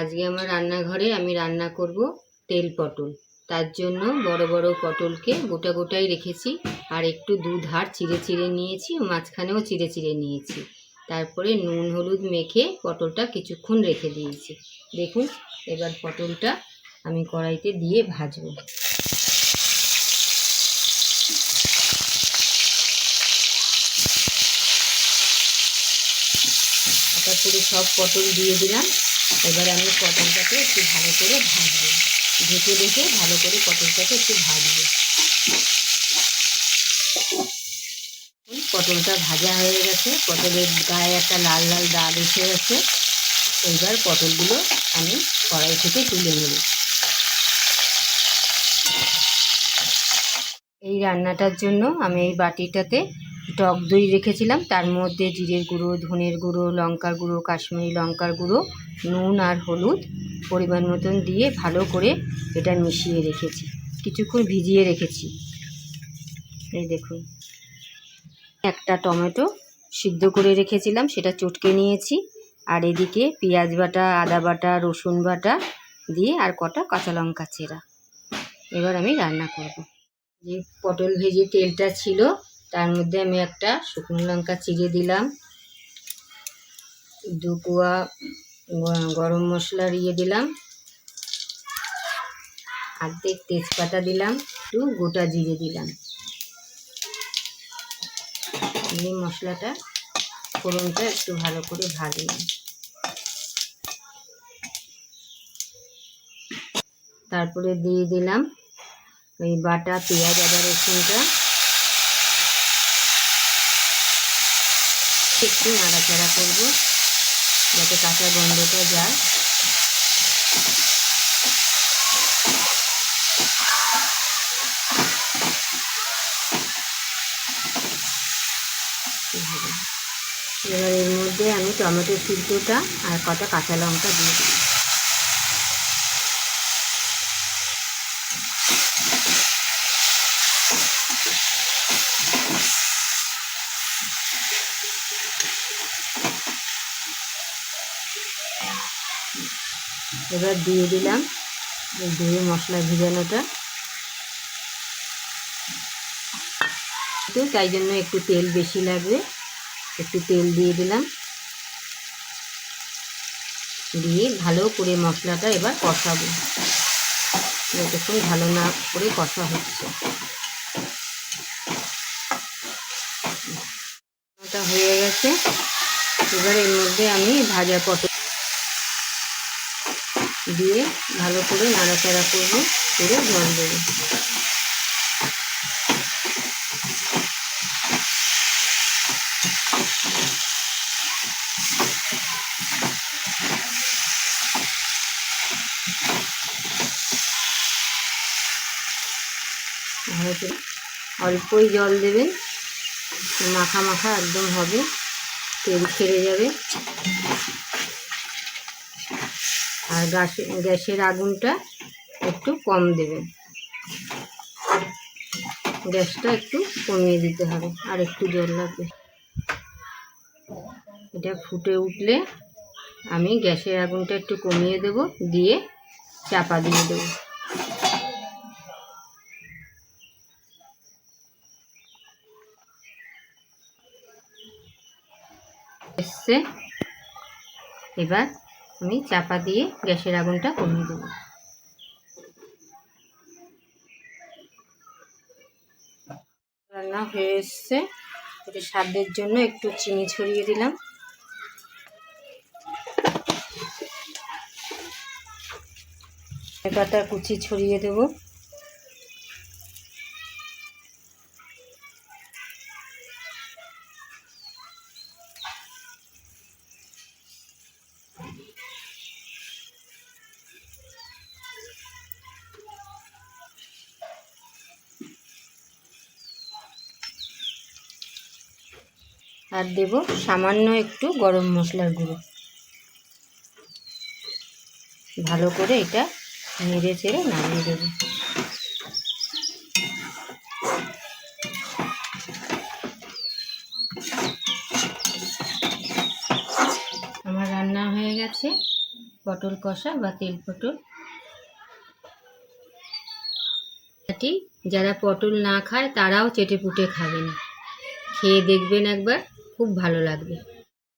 আজকে আমার রান্নাঘরে আমি রান্না করব তেল পটল। তার জন্য বড় বড় পটলকে গোটা গোটাই রেখেছি আর একটু দুধ হাড় চিড়ে চিড়ে নিয়েছি ও মাঝখানেও চিড়ে চিড়ে নিয়েছি। তারপরে নুন, হলুদ মেখে পটলটা কিছুক্ষণ রেখে দিয়েছি। দেখুন, এবার পটলটা আমি কড়াইতে দিয়ে ভাজবো। করে সব পটল দিয়ে দিলাম। এবার আমি পটলটাকে একটু ভালো করে ভাজবো। ঢেকে ঢেকে ভালো করে পটলটাকে একটু ভাজবো। পটলটা ভাজা হয়ে গেছে। পটলের গায়ে একটা লাল লাল দাগ এসে গেছে। এইবার পটলগুলো আমি কড়াই থেকে তুলে নেব। এই রান্নাটার জন্য আমি এই বাটিটাতে টক দই রেখেছিলাম। তার মধ্যে জিরের গুঁড়ো, ধনের গুঁড়ো, লঙ্কার গুঁড়ো, কাশ্মীরি লঙ্কার গুঁড়ো, নুন আর হলুদ পরিমাণ মতন দিয়ে ভালো করে এটা মিশিয়ে রেখেছি। কিছুক্ষণ ভিজিয়ে রেখেছি। এই দেখুন। একটা টমেটো সিদ্ধ করে রেখেছিলাম, সেটা চটকে নিয়েছি। আর এদিকে পেঁয়াজ বাটা, আদা বাটা, রসুন বাটা দিয়ে আর কটা কাঁচা লঙ্কা চেরা এবার আমি রান্না করব। যে পটল ভেজে তেলটা ছিল তার মধ্যে আমি একটা শুকনো লঙ্কা চিড়ে দিলাম। দু কোয়া গরম মশলা দিয়ে দিলাম। অর্ধেক তেজপাতা দিলাম, একটু গোটা জিরে দিলাম। দিয়ে মশলাটা ফোড়নটা একটু ভালো করে ভাজলাম তারপরে দিয়ে দিলাম ওই বাটা পেঁয়াজ আদা রসুনটা। একটু নাড়াচাড়া করব যাতে কাঁচা গন্ধটা যায়। এবার এর মধ্যে আমি টমেটো সিদ্ধটা আর কটা কাঁচা লঙ্কা দিয়ে দিই এবার দিয়ে দিলাম ধুয়ে মশলা ভিজানোটা। তো তাই জন্য একটু তেল বেশি লাগবে। একটু তেল দিয়ে দিলাম। দিয়ে ভালো করে মশলাটা এবার কষাবো। যতক্ষণ ভালো না করে কষা হচ্ছে। হয়ে গেছে। এবার এর মধ্যে আমি ভাজা পটল দিয়ে ভালো করে নাড়াচাড়া করব, করে জল দেবো। অল্পই জল দেবেন, মাখা মাখা একদম হবে। তেল ছেড়ে যাবে। আর গ্যাসে, গ্যাসের আগুনটা একটু কম দেবেন। গ্যাসটা একটু কমিয়ে দিতে হবে, আর একটু জল লাগবে। এটা ফুটে উঠলে আমি গ্যাসের আগুনটা একটু কমিয়ে দেব, দিয়ে চাপা দিয়ে দেবো। এসছে। এবার আমি চাপা দিয়ে গ্যাসের আগুনটা কমিয়ে দেবো। রান্না হয়ে এসছে। এটা স্বাদের জন্য একটু চিনি ছড়িয়ে দিলাম। পাতা কুচি ছড়িয়ে দেবো। আর দেব সামান্য একটু গরম মশলার গুঁড়ো। ভালো করে এটা নেড়ে চেড়ে নামিয়ে দেবো। আমার রান্না হয়ে গেছে। পটল কষা বা তেল পটল। যারা পটল না খায় তারাও চেটে পুটে খাবেন খেয়ে দেখবেন একবার খুব ভালো লাগবে।